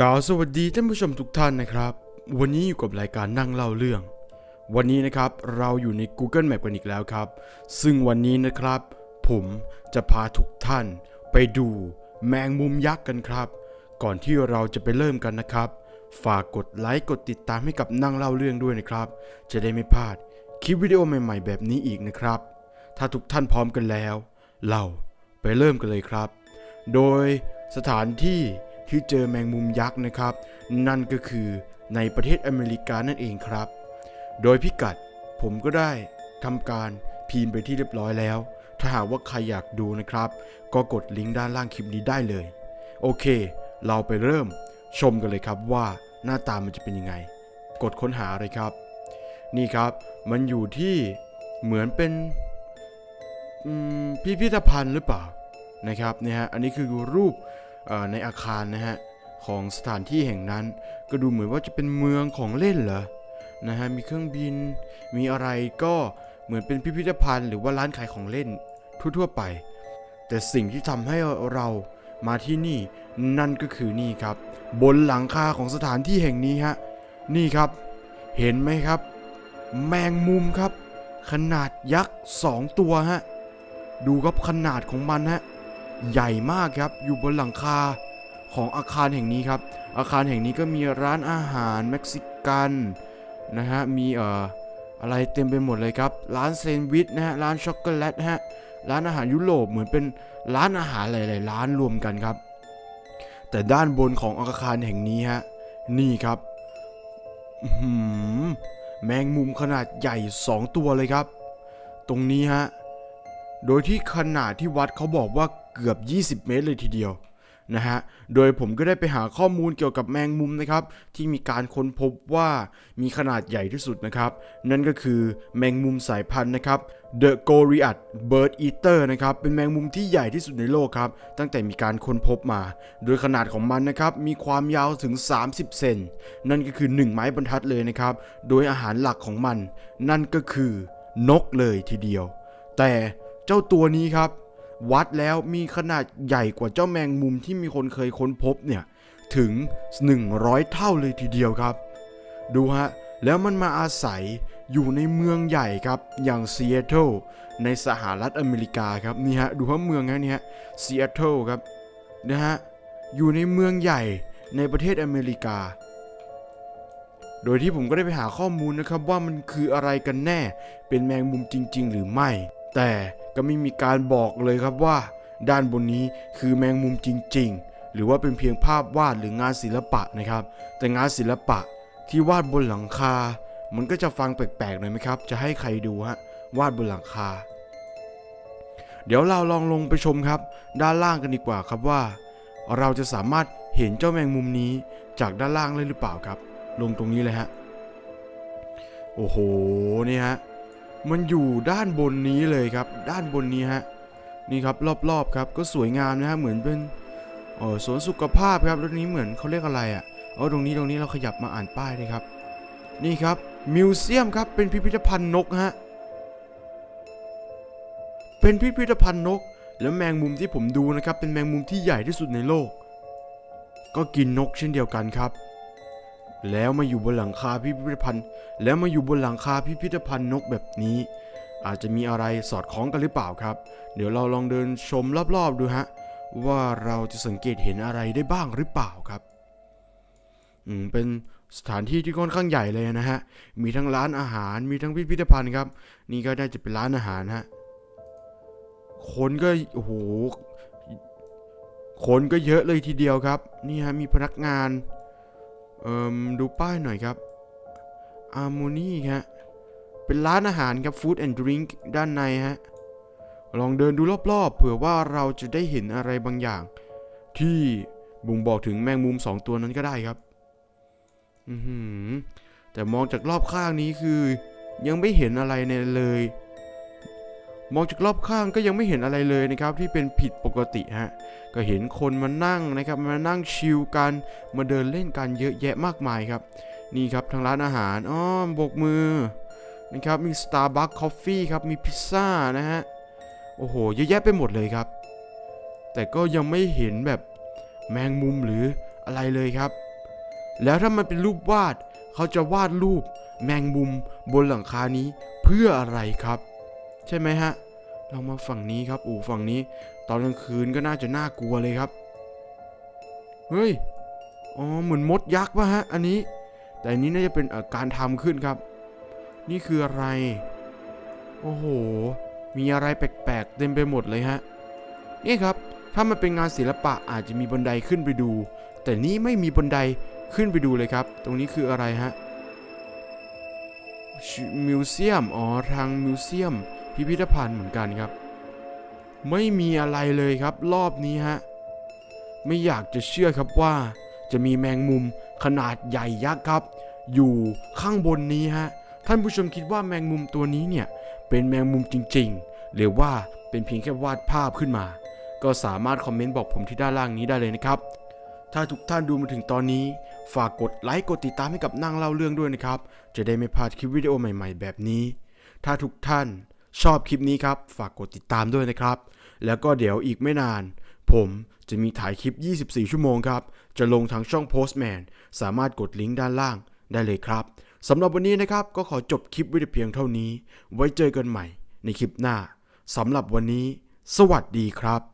กล่าวสวัสดีท่านผู้ชมทุกท่านนะครับ วันนี้อยู่กับรายการนั่งเล่าเรื่อง วันนี้นะครับเราอยู่ใน Google Map กันอีกแล้วครับ ซึ่งวันนี้นะครับ ผมจะพาทุกท่านไปดูแมงมุมยักษ์กันครับ ก่อนที่เราจะไปเริ่มกันนะครับ ฝากกดไลค์กดติดตามให้กับนั่งเล่าเรื่องด้วยนะครับ จะได้ไม่พลาดคลิปวิดีโอใหม่ๆ แบบนี้อีกนะครับ ถ้าทุกท่านพร้อมกันแล้ว เราไปเริ่มกันเลยครับ โดยสถานที่ที่เจอแมงมุมยักษ์นะครับ นั่นก็คือในประเทศอเมริกานั่นเองครับ โดยพิกัดผมก็ได้ทำการพิมพ์ไปที่เรียบร้อยแล้ว ถ้าหากว่าใครอยากดูนะครับ ก็กดลิงก์ด้านล่างคลิปนี้ได้เลย โอเค เราไปเริ่มชมกันเลยครับว่าหน้าตามันจะเป็นยังไง กดค้นหาเลยครับ นี่ครับ มันอยู่ที่เหมือนเป็นพิพิธภัณฑ์หรือเปล่า นะครับเนี่ยฮะอันนี้คือรูปในอาคารนะฮะของสถานที่แห่งนั้น ก็ดูเหมือนว่าจะเป็นเมืองของเล่นเหรอนะฮะมีเครื่องบินมีอะไรก็เหมือนเป็นพิพิธภัณฑ์หรือว่าร้านขายของเล่นทั่วๆไป แต่สิ่งที่ทำให้เรามาที่นี่นั่นก็คือนี่ครับ บนหลังคาของสถานที่แห่งนี้ฮะนี่ครับ เห็นไหมครับ แมงมุมครับ ขนาดยักษ์สองตัวฮะดูครับขนาดของมันฮะ ใหญ่มากครับอยู่บนหลังคาของอาคารแห่งนี้ครับ อาคารแห่งนี้ก็มีร้านอาหารเม็กซิกันนะฮะมีเอ่ออะไรเต็มไปหมดเลยครับ ร้านแซนด์วิชนะฮะร้านช็อกโกแลตฮะร้านอาหารยุโรปเหมือนเป็นร้านอาหารหลายๆร้านรวมกันครับ แต่ด้านบนของอาคารแห่งนี้ฮะนี่ครับแมงมุมขนาดใหญ่ 2 ตัวเลยครับ ตรงนี้ฮะโดยที่ขนาดที่วัดเขาบอกว่า เกือบ 20 เมตรเลยทีเดียวนะฮะ โดยผมก็ได้ไปหาข้อมูลเกี่ยวกับแมงมุมนะครับ ที่มีการค้นพบว่ามีขนาดใหญ่ที่สุดนะครับ นั่นก็คือแมงมุมสายพันธุ์นะครับ The Goriad Bird Eater นะครับ เป็นแมงมุมที่ใหญ่ที่สุดในโลกครับ ตั้งแต่มีการค้นพบมา โดยขนาดของมันนะครับ มีความยาวถึง 30 เซน นั่นก็คือ 1 ไม้บรรทัดเลยนะครับ โดยอาหารหลักของมัน นั่นก็คือนกเลยทีเดียว แต่เจ้าตัวนี้ครับ วัดแล้วมีขนาดใหญ่กว่าเจ้าแมงมุมที่มีคนเคยค้นพบเนี่ยถึง 100 เท่าเลยทีเดียวครับ ดูฮะ แล้วมันมาอาศัยอยู่ในเมืองใหญ่ครับ อย่างซีแอตเทิลในสหรัฐอเมริกาครับนี่ฮะ ดูว่าเมืองนะนี่ฮะซีแอตเทิลครับนะฮะ อยู่ในเมืองใหญ่ในประเทศอเมริกา โดยที่ผมก็ได้ไปหาข้อมูลนะครับว่ามันคืออะไรกันแน่เป็นแมงมุมจริง ๆ หรือไม่ แต่ ก็ไม่มีการบอกเลยครับว่า ด้านบนนี้คือแมงมุมจริง ๆ หรือว่าเป็นเพียงภาพวาดหรืองานศิลปะนะครับ แต่งานศิลปะที่วาดบนหลังคา มันก็จะฟังแปลกๆหน่อยไหมครับ จะให้ใครดูฮะวาดบนหลังคา เดี๋ยวเราลองลงไปชมครับ ด้านล่างกันดีกว่าครับว่า เราจะสามารถเห็นเจ้าแมงมุมนี้จากด้านล่างเลยหรือเปล่าครับ ลงตรงนี้เลยฮะโอ้โหนี่ฮะ มันอยู่ด้านบนนี้เลยครับ ด้านบนนี้ฮะนี่ครับรอบๆครับก็สวยงามนะฮะเหมือนเป็นเออสวนสุขภาพครับแล้วนี้เหมือนเขาเรียกอะไรอะ่ะเอาตรงนี้ตรงนี้เราขยับมาอ่านป้ายเลยครับ นี่ครับมิวเซียมครับเป็นพิพิธภัณฑ์นกฮะเป็นพิพิธภัณฑ์นก แล้วแมงมุมที่ผมดูนะครับเป็นแมงมุมที่ใหญ่ที่สุดในโลก ก็กินนกเช่นเดียวกันครับ แล้วมาอยู่บนหลังคาพิพิธภัณฑ์ แล้วมาอยู่บนหลังคาพิพิธภัณฑ์นกแบบนี้ อาจจะมีอะไรสอดคล้องกันหรือเปล่าครับ เดี๋ยวเราลองเดินชมรอบๆดูฮะว่าเราจะสังเกตเห็นอะไรได้บ้างหรือเปล่าครับ อืมเป็นสถานที่ที่ค่อนข้างใหญ่เลยนะฮะ มีทั้งร้านอาหาร มีทั้งพิพิธภัณฑ์ครับ นี่ก็น่าจะเป็นร้านอาหารฮะ คนก็โอ้โห คนก็เยอะเลยทีเดียวครับ นี่ฮะมีพนักงาน เอ่มดูป้ายหน่อยครับอาร์โมนีฮะ เป็นร้านอาหารครับ Food and Drink ด้านในฮะ ลองเดินดูรอบๆ เผื่อว่าเราจะได้เห็นอะไรบางอย่าง ที่บ่งบอกถึงแมงมุมสองตัวนั้นก็ได้ครับ อือหือแต่มองจากรอบข้างนี้คือ ยังไม่เห็นอะไรในเลย มองจากรอบข้างก็ยังไม่เห็นอะไรเลยนะครับที่เป็นผิดปกติฮะก็เห็นคนมานั่งนะครับมานั่งชิลกันมาเดินเล่นกันเยอะแยะมากมายครับ นี่ครับทางร้านอาหารอ้อมโบกมือนะครับมี Starbucks Coffee ครับมีพิซซ่านะฮะโอ้โหเยอะแยะไปหมดเลยครับ แต่ก็ยังไม่เห็นแบบแมงมุมหรืออะไรเลยครับ แล้วถ้ามันเป็นรูปวาดเขาจะวาดรูปแมงมุมบนหลังคานี้เพื่ออะไรครับ ใช่ไหมฮะ เรามาฝั่งนี้ครับอูฝั่งนี้ ตอนกลางคืนก็น่าจะน่ากลัวเลยครับ เฮ้ย อ๋อ เหมือนมดยักษ์ป่ะฮะ อันนี้ แต่อันนี้น่าจะเป็นการทำขึ้นครับ นี่คืออะไร โอ้โห มีอะไรแปลกๆเต็มไปหมดเลยฮะ นี่ครับ ถ้ามันเป็นงานศิลปะอาจจะมีบันไดขึ้นไปดู แต่นี่ไม่มีบันไดขึ้นไปดูเลยครับ ตรงนี้คืออะไรฮะมิวเซียม อ๋อ ทางมิวเซียม พิพิธภัณฑ์เหมือนกันครับ ไม่มีอะไรเลยครับรอบนี้ฮะ ไม่อยากจะเชื่อครับว่า จะมีแมงมุมขนาดใหญ่ยักษ์ครับ อยู่ข้างบนนี้ฮะ ท่านผู้ชมคิดว่าแมงมุมตัวนี้เนี่ย เป็นแมงมุมจริงๆ หรือว่าเป็นเพียงแค่วาดภาพขึ้นมา ก็สามารถคอมเมนต์บอกผมที่ด้านล่างนี้ได้เลยนะครับ ถ้าทุกท่านดูมาถึงตอนนี้ ฝากกดไลค์กดติดตามให้กับนั่งเล่าเรื่องด้วยนะครับ จะได้ไม่พลาดคลิปวิดีโอใหม่ ๆ แบบนี้ ถ้าทุกท่าน ชอบคลิปนี้ครับ ฝากกดติดตามด้วยนะครับ แล้วก็เดี๋ยวอีกไม่นาน ผมจะมีถ่ายคลิป 24 ชั่วโมงครับ จะลงทางช่อง Postman สามารถกดลิงก์ด้านล่างได้เลยครับสำหรับวันนี้นะครับก็ขอจบคลิปไว้เพียงเท่านี้ ไว้เจอกันใหม่ในคลิปหน้าสำหรับวันนี้ สวัสดีครับ